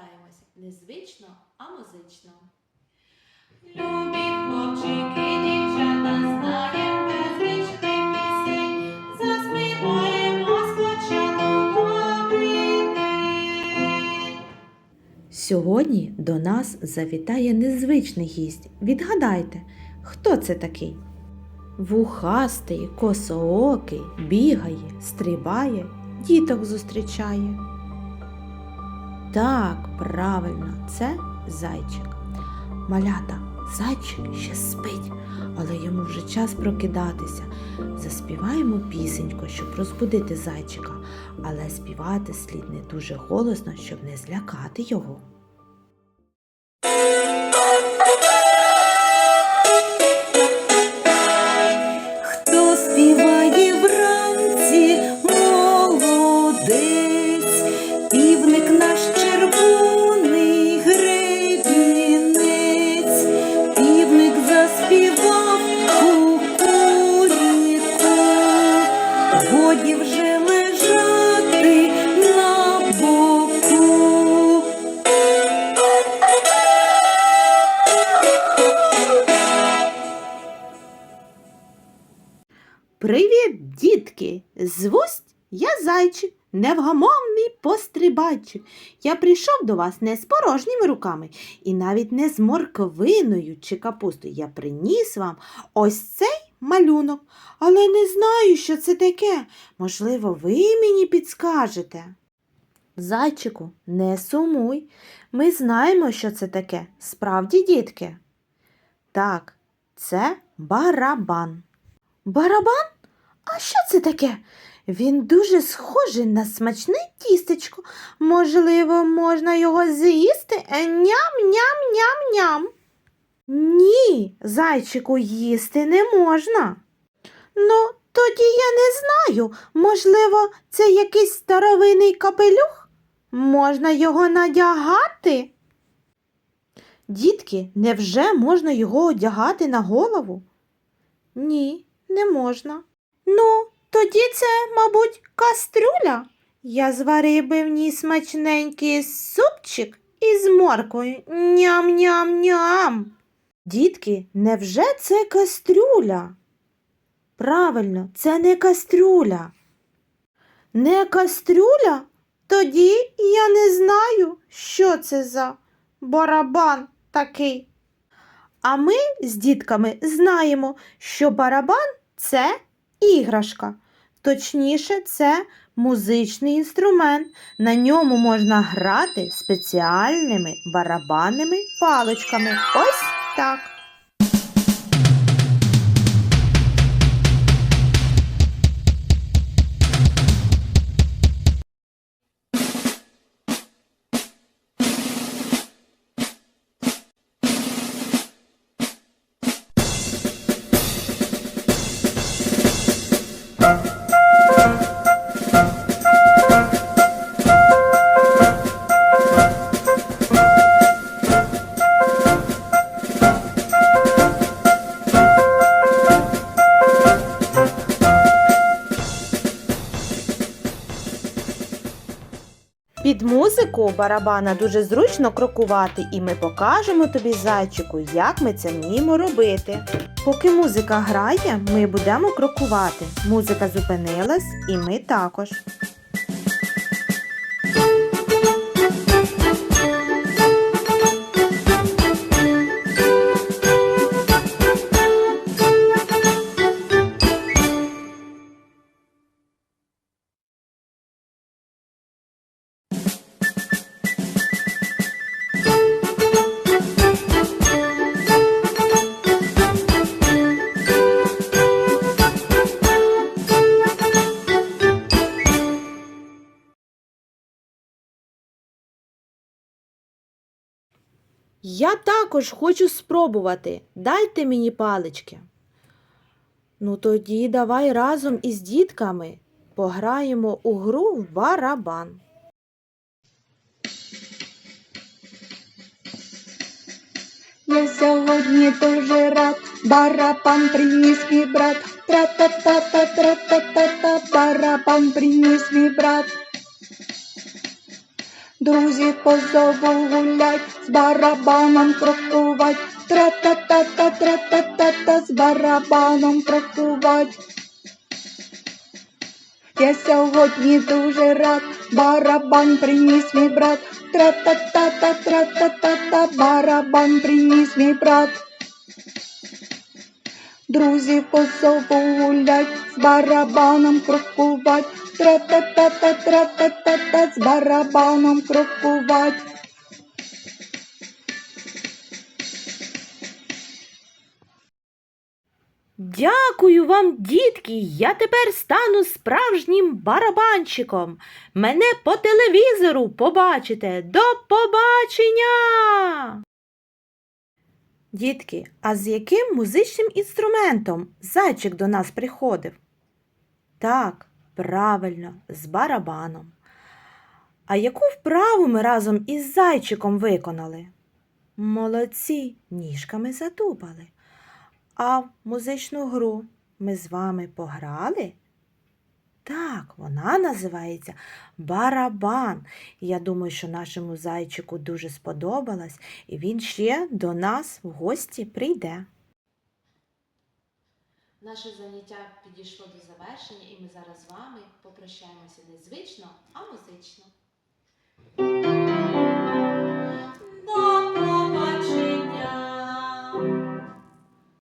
привітаємося незвично, а музично. Любі хлопчики, дівчата, знаєм безліч ми пісень, заспіваємо спочатку добрий день. Сьогодні до нас завітає незвичний гість. Відгадайте, хто це такий? Вухастий, косоокий, бігає, стрибає, діток зустрічає. Так, правильно, це зайчик. Малята, зайчик ще спить, але йому вже час прокидатися. Заспіваємо пісеньку, щоб розбудити зайчика, але співати слід не дуже голосно, щоб не злякати його. Годі вже лежати на боку. Привіт, дітки! Звусь я зайчик, невгамовний пострибайчик. Я прийшов до вас не з порожніми руками і навіть не з морквиною чи капустою. Я приніс вам ось цей малюнок, але не знаю, що це таке. Можливо, ви мені підскажете. Зайчику, не сумуй. Ми знаємо, що це таке. Справді, дітки? Так, це барабан. Барабан? А що це таке? Він дуже схожий на смачне тістечко. Можливо, можна його з'їсти? Е, Ням-ням-ням-ням. Ні, зайчику їсти не можна. Ну, тоді я не знаю. Можливо, це якийсь старовинний капелюх? Можна його надягати? Дітки, невже можна його одягати на голову? Ні, не можна. Ну, тоді це, мабуть, кастрюля. Я зварив би в ній смачненький супчик із морквою. Ням-ням-ням. Дітки, невже це кастрюля? Правильно, це не кастрюля. Не кастрюля? Тоді я не знаю, що це за барабан такий. А ми з дітками знаємо, що барабан це іграшка. Точніше, це музичний інструмент. На ньому можна грати спеціальними барабанними паличками. Ось так. Під музику барабана дуже зручно крокувати, і ми покажемо тобі, зайчику, як ми це вміємо робити. Поки музика грає, ми будемо крокувати. Музика зупинилась, і ми також. Я також хочу спробувати. Дайте мені палички. Ну тоді давай разом із дітками пограємо у гру в барабан. Я сьогодні дуже рад, барабан приніс мій брат. Тра-та-та-та, тра-та-та-та, барабан приніс мій брат. Друзів позову гулять, з барабаном крокувать, тра-та-та-та, тра-та-та-та, з барабаном крокувать. Я сьогодні дуже рад, барабан приніс мій брат, тра-та-та-та, тра-та-та-та, барабан приніс мій брат. Друзів позову гулять, з барабаном крокувать, тра-та-та-та, тра-та-та-та, з барабаном крокувать. Дякую вам, дітки! Я тепер стану справжнім барабанщиком. Мене по телевізору побачите. До побачення! Дітки, а з яким музичним інструментом зайчик до нас приходив? Так, правильно, з барабаном. А яку вправу ми разом із зайчиком виконали? Молодці, ніжками затупали. А в музичну гру ми з вами пограли? Так, вона називається барабан. Я думаю, що нашому зайчику дуже сподобалась, і він ще до нас в гості прийде. Наше заняття підійшло до завершення, і ми зараз з вами попрощаємося не звично, а музично.